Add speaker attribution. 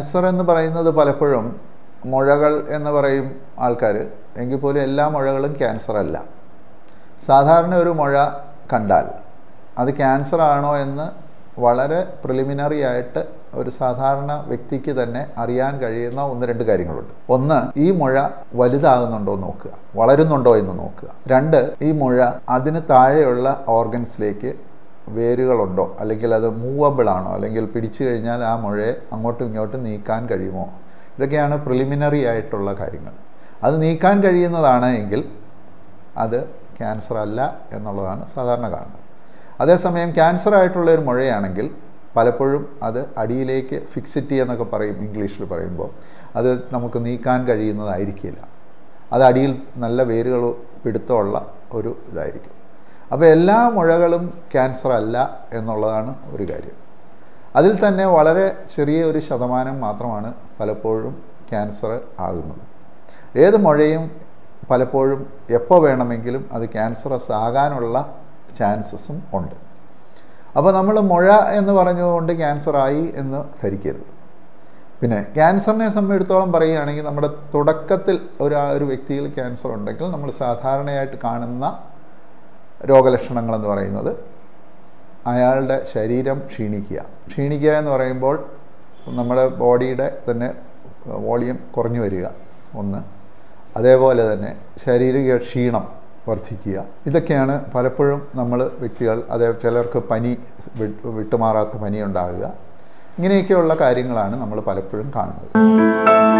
Speaker 1: Cancer എന്ന് പറയുന്നത് പലപ്പോഴും മുഴകൾ എന്ന് പറയും ആൾക്കാർ എങ്കിൽ പോലും എല്ലാ മുഴകളും ക്യാൻസർ അല്ല. സാധാരണ ഒരു മുഴ കണ്ടാൽ അത് ക്യാൻസർ ആണോ എന്ന് വളരെ പ്രിലിമിനറി ആയിട്ട് ഒരു സാധാരണ വ്യക്തിക്ക് തന്നെ അറിയാൻ കഴിയുന്ന ഒന്ന് രണ്ട് കാര്യങ്ങളുണ്ട്. ഒന്ന് ഈ മുഴ വലുതാകുന്നുണ്ടോ എന്ന് നോക്കുക. വളരുന്നുണ്ടോ എന്ന് നോക്കുക. രണ്ട് ഈ മുഴ അതിന് താഴെയുള്ള ഓർഗൻസിലേക്ക് വേരുകളുണ്ടോ? അല്ലെങ്കിൽ അത് മൂവബിൾ ആണോ അല്ലെങ്കിൽ പിടിച്ചു കഴിഞ്ഞാൽ ആ മുഴയെ അങ്ങോട്ടും ഇങ്ങോട്ടും നീക്കാൻ കഴിയുമോ? ഇതൊക്കെയാണ് പ്രിലിമിനറി ആയിട്ടുള്ള കാര്യങ്ങൾ. അത് നീക്കാൻ കഴിയുന്നതാണ് എങ്കിൽ അത് ക്യാൻസർ അല്ല എന്നുള്ളതാണ് സാധാരണ കാണുന്നത്. അതേസമയം ക്യാൻസർ ആയിട്ടുള്ള ഒരു മുഴയാണെങ്കിൽ പലപ്പോഴും അത് അടിയിലേക്ക് ഫിക്സിറ്റി എന്നൊക്കെ പറയും ഇംഗ്ലീഷിൽ പറയുമ്പോൾ അത് നമുക്ക് നീക്കാൻ കഴിയുന്നതായിരിക്കില്ല. അത് അടിയിൽ നല്ല വേരുകൾ പിടുത്തമുള്ള ഒരു ഇതായിരിക്കും. അപ്പോൾ എല്ലാ മുഴകളും ക്യാൻസർ അല്ല എന്നുള്ളതാണ് ഒരു കാര്യം. അതിൽ തന്നെ വളരെ ചെറിയ ഒരു ശതമാനം മാത്രമാണ് പലപ്പോഴും ക്യാൻസർ ആകുന്നത്. ഏത് മുഴയും പലപ്പോഴും എപ്പോൾ വേണമെങ്കിലും അത് ക്യാൻസറസ് ആകാനുള്ള ചാൻസസും ഉണ്ട്. അപ്പോൾ നമ്മൾ മുഴ എന്ന് പറഞ്ഞുകൊണ്ട് ക്യാൻസർ ആയി എന്ന് ധരിക്കരുത്. പിന്നെ ക്യാൻസറിനെ സംബന്ധിച്ചിടത്തോളം പറയുകയാണെങ്കിൽ നമ്മുടെ തുടക്കത്തിൽ ഒരു ഒരു വ്യക്തിയിൽ ക്യാൻസർ ഉണ്ടെങ്കിൽ നമ്മൾ സാധാരണയായിട്ട് കാണുന്ന രോഗലക്ഷണങ്ങളെന്ന് പറയുന്നത് അയാളുടെ ശരീരം ക്ഷീണിക്കുക. ക്ഷീണിക്കുക എന്ന് പറയുമ്പോൾ നമ്മുടെ ബോഡിയുടെ തന്നെ വോളിയം കുറഞ്ഞു വരിക. ഒന്ന്. അതേപോലെ തന്നെ ശാരീരിക ക്ഷീണം വർദ്ധിക്കുക. ഇതൊക്കെയാണ് പലപ്പോഴും നമ്മൾ വ്യക്തികൾ അതേ ചിലർക്ക് പനി വിട്ടുമാറാത്ത പനി ഉണ്ടാകുക. ഇങ്ങനെയൊക്കെയുള്ള കാര്യങ്ങളാണ് നമ്മൾ പലപ്പോഴും കാണുന്നത്.